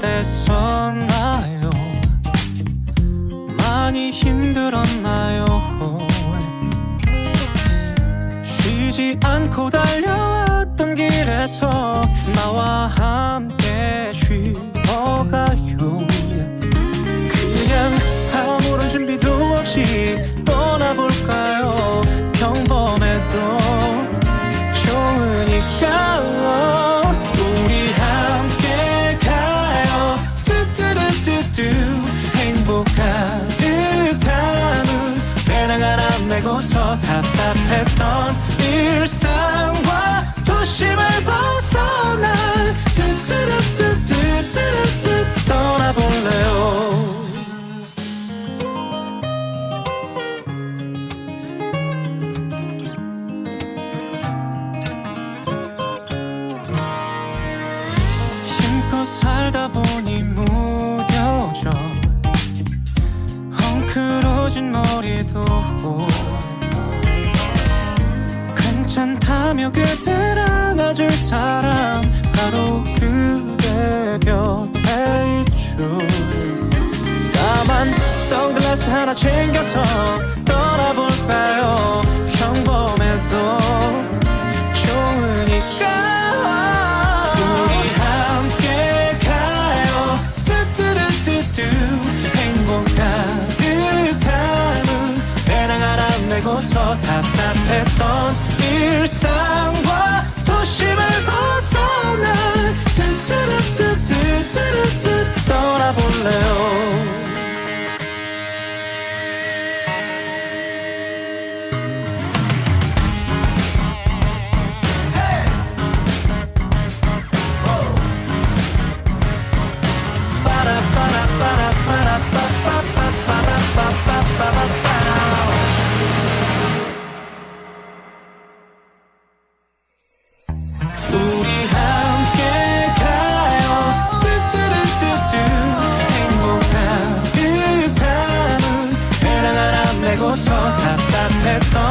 어땠었나요? 많이 힘들었나요? 쉬지 않고 달려와 무서워서 답답했던 일상과 도심을 벗어나 뜨뜨뜨뜨뜨뜨 떠나볼래요. 힘껏 살다 보니 무 괜찮다며 그댈 안아줄 사람. 바로 그대 곁에 있죠. 다만 선글라스 하나 챙겨서 หักตากแท้ต่อ